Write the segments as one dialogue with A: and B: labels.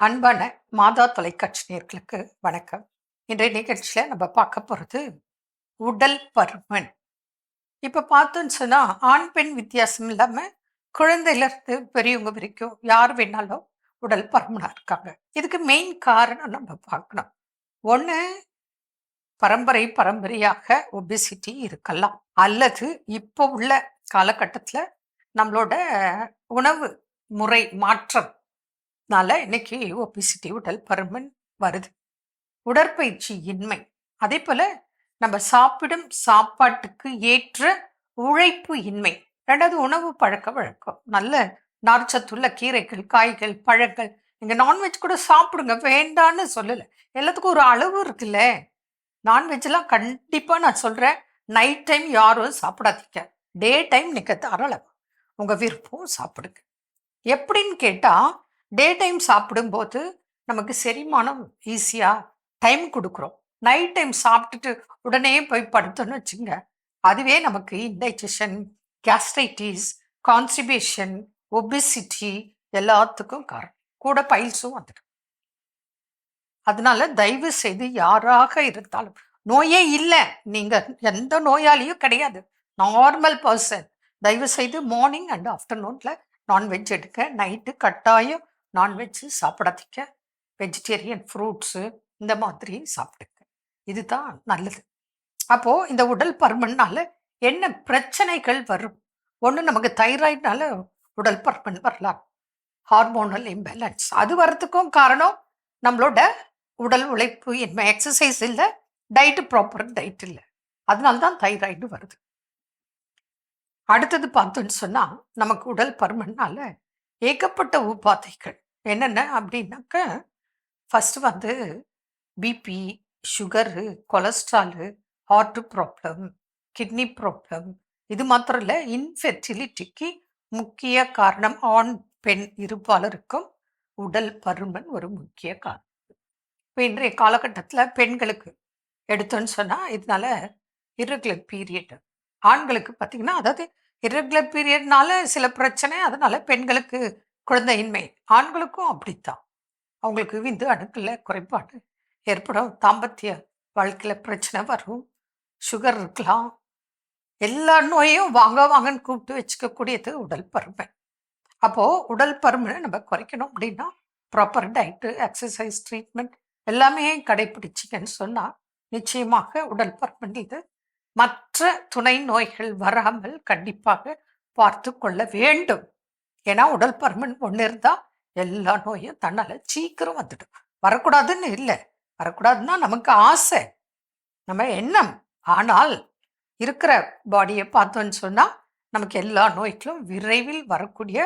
A: அன்பான மாதா தொலைக்காட்சி நேர்களுக்கு வணக்கம். இன்றைய நிகழ்ச்சியில் நம்ம பார்க்க போகிறது உடல் பருமன். இப்போ பார்த்தோன்னு சொன்னால் ஆண் பெண் வித்தியாசம் இல்லாமல் குழந்தையிலேருந்து பெரியவங்க வரைக்கும் யார் வேணாலும் உடல் பருமனாக இருக்காங்க. இதுக்கு மெயின் காரணம் நம்ம பார்க்கணும். ஒன்று பரம்பரை பரம்பரையாக ஒபிசிட்டி இருக்கலாம். அல்லது இப்போ உள்ள காலகட்டத்தில் நம்மளோட உணவு முறை மாற்றம் னால இன்னைக்கு ஒபிசிட்டி உடல் பருமன் வருது. உடற்பயிற்சி இன்மை. அதே போல நம்ம சாப்பிடும் சாப்பாட்டுக்கு ஏற்ற உழைப்பு இன்மை. ரெண்டாவது உணவு பழக்க வழக்கம். நல்ல நார்ச்சத்துள்ள கீரைகள் காய்கள் பழங்கள் நீங்க நான்வெஜ் கூட சாப்பிடுங்க. வேண்டான்னு சொல்லல. எல்லாத்துக்கும் ஒரு அளவு இருக்குல்ல. நான்வெஜ்லாம் கண்டிப்பா நான் சொல்றேன். நைட் டைம் யாரும் சாப்பிடாதீங்க. டே டைம் நீங்க தாராளம் உங்க விருப்பம் சாப்பிடுங்க. எப்படின்னு கேட்டா டே டைம் சாப்பிடும்போது நமக்கு செரிமானம் ஈஸியாக டைம் கொடுக்குறோம். நைட் டைம் சாப்பிட்டுட்டு உடனே போய் படுத்தோன்னு வச்சுங்க அதுவே நமக்கு இன்டைஜஷன் கேஸ்ட்ரைட்டிஸ் கான்ஸ்டிபேஷன் ஒபிசிட்டி எல்லாத்துக்கும் காரணம். கூட பைல்ஸும் வந்துடும். அதனால தயவு செய்து யாராக இருந்தாலும் நோயே இல்லை. நீங்கள் எந்த நோயாளியும் கிடையாது. நார்மல் பர்சன் தயவு செய்து மார்னிங் அண்ட் ஆஃப்டர்நூனில் நான்வெஜ் எடுக்க நைட்டு கட்டாயம் நான்வெஜ் சாப்பிடாதீங்க. வெஜிடேரியன் ஃப்ரூட்ஸு இந்த மாதிரி சாப்பிடுங்க. இதுதான் நல்லது. அப்போ இந்த உடல் பருமன்னால் என்ன பிரச்சனைகள் வரும்? ஒன்று நமக்கு தைராய்டுனால உடல் பருமன் வரலாம். Hormonal imbalance. அது வரத்துக்கும் காரணம் நம்மளோட உடல் உழைப்பு என்ன? எக்ஸசைஸ் இல்லை. டயட்டு ப்ராப்பர் டயட் இல்லை. அதனால தான் தைராய்டு வருது. அடுத்தது பார்த்தோன்னு சொன்னால் நமக்கு உடல் பருமன்னால் ஏகப்பட்ட உபாதைகள். என்னென்ன அப்படின்னாக்க ஃபஸ்ட்டு வந்து BP sugar cholesterol heart problem kidney problem இது மாத்திரம் இல்லை இன்ஃபெர்டிலிட்டிக்கு முக்கிய காரணம் ஆண் பெண் இருப்பாளருக்கும் உடல் பருமன் ஒரு முக்கிய காரணம். இப்போ இன்றைய காலகட்டத்தில் பெண்களுக்கு எடுத்தோன்னு சொன்னால் இதனால இரகுலர் பீரியட் ஆண்களுக்கு பார்த்தீங்கன்னா அதாவது இரகுலர் பீரியட்னால சில பிரச்சனை அதனால பெண்களுக்கு குழந்தையின்மை. ஆண்களுக்கும் அப்படித்தான். அவங்களுக்கு விந்து அணுக்கில் குறைபாடு ஏற்படும். தாம்பத்திய வாழ்க்கையில் பிரச்சனை வரும். சுகர் இருக்கலாம். எல்லா நோயும் வாங்க வாங்கன்னு கூப்பிட்டு வச்சுக்கக்கூடியது உடல் பருமன். அப்போது உடல் பருமனை நம்ம குறைக்கணும் அப்படின்னா ப்ராப்பர் டயட்டு எக்ஸசைஸ் ட்ரீட்மெண்ட் எல்லாமே கடைபிடிச்சிங்கன்னு சொன்னால் நிச்சயமாக உடல் பருமன் இது மற்ற துணை நோய்கள் வராமல் கண்டிப்பாக பார்த்து கொள்ள வேண்டும். ஏன்னா உடல் பருமன் ஒன்று இருந்தால் எல்லா நோயும் தன்னால் சீக்கிரம் வந்துடும். வரக்கூடாதுன்னு இல்லை. வரக்கூடாதுன்னா நமக்கு ஆசை. நம்ம எண்ணம். ஆனால் இருக்கிற பாடியை பார்த்தோன்னு சொன்னால் நமக்கு எல்லா நோய்களும் விரைவில் வரக்கூடிய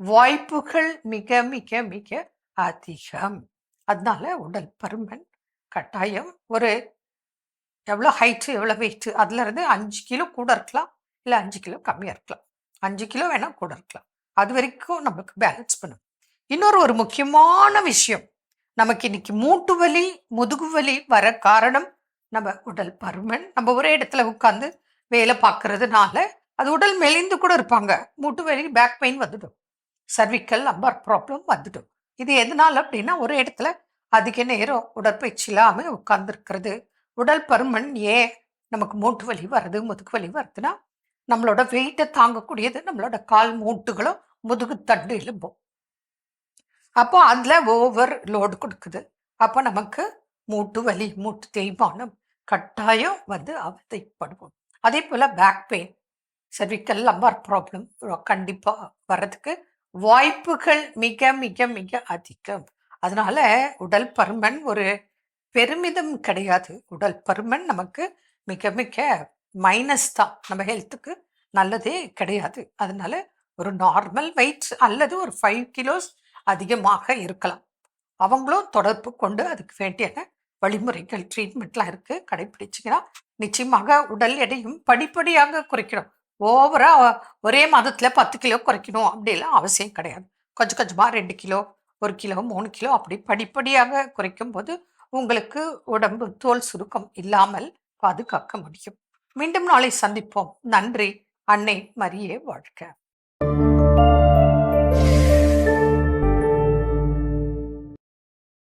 A: வாய்ப்புகள் மிக மிக மிக அதிகம். அதனால உடல் பருமன் கட்டாயம் ஒரு எவ்வளோ ஹைட்டு எவ்வளோ வெயிட்டு அதுலேருந்து அஞ்சு கிலோ கூட இருக்கலாம். இல்லை அஞ்சு கிலோ கம்மியாக இருக்கலாம். அஞ்சு கிலோ வேணால் கூட இருக்கலாம். அது வரைக்கும் நமக்கு பேலன்ஸ் பண்ணும் இன்னொரு ஒரு முக்கியமான விஷயம் நமக்கு இன்னைக்கு மூட்டு வலி முதுகு வலி வர காரணம் நம்ம உடல் பருமன். நம்ம ஒரே இடத்துல உட்காந்து வேலை பார்க்கறதுனால அது உடல் மெலிந்து கூட இருப்பாங்க. மூட்டு வலி பேக் பெயின் வந்துடும். சர்விக்கல் அம்பர் ப்ராப்ளம் வந்துடும். இது எதனால அப்படின்னா ஒரு இடத்துல அதிக நேரம் உடற்பயிற்சி இல்லாமல் உட்கார்ந்துருக்கிறது. உடல் பருமன் ஏன் நமக்கு மூட்டு வலி வருது முதுகு வலி வருதுன்னா நம்மளோட வெயிட்டை தாங்கக்கூடியது நம்மளோட கால் மூட்டுகளும் முதுகு தண்டு எலும்பும் அப்போ அதில் ஓவர் லோடு கொடுக்குது. அப்போ நமக்கு மூட்டு வலி மூட்டு தேய்மானம் கட்டாயம் வந்து அவதைப்படுவோம். அதே போல் back pain cervical lumbar problem கண்டிப்பாக வர்றதுக்கு வாய்ப்புகள் மிக மிக மிக அதிகம். அதனால உடல் பருமன் ஒரு பெருமிதம் கிடையாது. உடல் பருமன் நமக்கு மிக மிக மைனஸ் தான். நம்ம ஹெல்த்துக்கு நல்லதே கிடையாது. அதனால ஒரு நார்மல் வெயிட் அல்லது ஒரு ஃபைவ் கிலோஸ் அதிகமாக இருக்கலாம். அவங்களும் தொடர்பு கொண்டு அதுக்கு வேண்டிய வழிமுறைகள் ட்ரீட்மெண்ட்லாம் இருக்குது கடைப்பிடிச்சிங்கன்னா நிச்சயமாக உடல் எடையும் படிப்படியாக குறைக்கணும். ஓவராக ஒரே மாதத்தில் பத்து கிலோ குறைக்கணும் அப்படிலாம் அவசியம் கிடையாது. கொஞ்சம் கொஞ்சமாக ரெண்டு கிலோ ஒரு கிலோ மூணு கிலோ அப்படி படிப்படியாக குறைக்கும் போது உங்களுக்கு உடம்பு தோல் சுருக்கம் இல்லாமல் பாதுகாக்க முடியும். மீண்டும் நாளை சந்திப்போம். நன்றி. அன்னை மரியே வாழ்க. Thank you.